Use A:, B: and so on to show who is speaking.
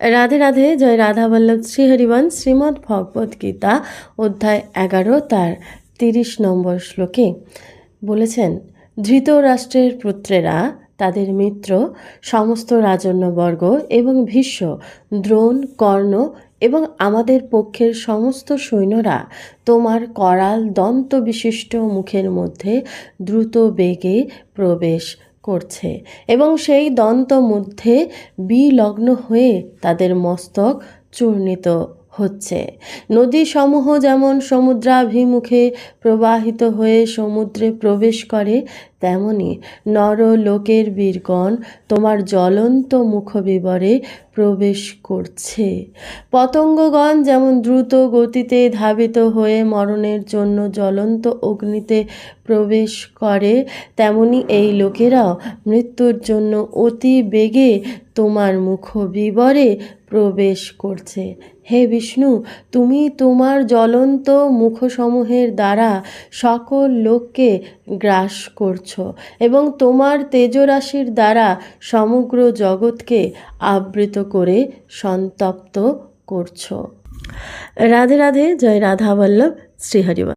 A: রাধে রাধে, জয় রাধা বল্লভ, শ্রীহরিবন, শ্রীমদ্ ভগবদ গীতা, অধ্যায় এগারো, তার তিরিশ নম্বর শ্লোকে। বলেছেন, ধৃত রাষ্ট্রের পুত্রেরা, তাদের মিত্র, সমস্ত রাজন্যবর্গ এবং ভীষ্ম, দ্রোণ, কর্ণ এবং আমাদের পক্ষের সমস্ত সৈন্যরা তোমার করাল দন্ত বিশিষ্ট মুখের মধ্যে দ্রুত বেগে প্রবেশ করছে এবং সেই দন্ত মধ্যে বিলগ্ন হয়ে তাদের মস্তক চূর্ণিত হচ্ছে। নদীসমূহ যেমন সমুদ্রাভিমুখে প্রবাহিত হয়ে সমুদ্রে প্রবেশ করে তেমনি নর লোকের বীরগণ তোমার জ্বলন্ত মুখবিবরে প্রবেশ করছে। পতঙ্গগণ যেমন দ্রুত গতিতে ধাবিত হয়ে মরণের জন্য জ্বলন্ত অগ্নিতে প্রবেশ করে, তেমনি এই লোকেরাও মৃত্যুর জন্য অতি বেগে তোমার মুখবিবরে প্রবেশ করছে। হে বিষ্ণু, তুমি তোমার জ্বলন্ত মুখসমূহের দ্বারা সকল লোককে গ্রাস করছ। এবং তোমার তেজরাশির দ্বারা সমগ্র জগৎকে আবৃত করে সন্তপ্ত করছ। রাধে রাধে, জয় রাধা বল্লভ শ্রীহরিবন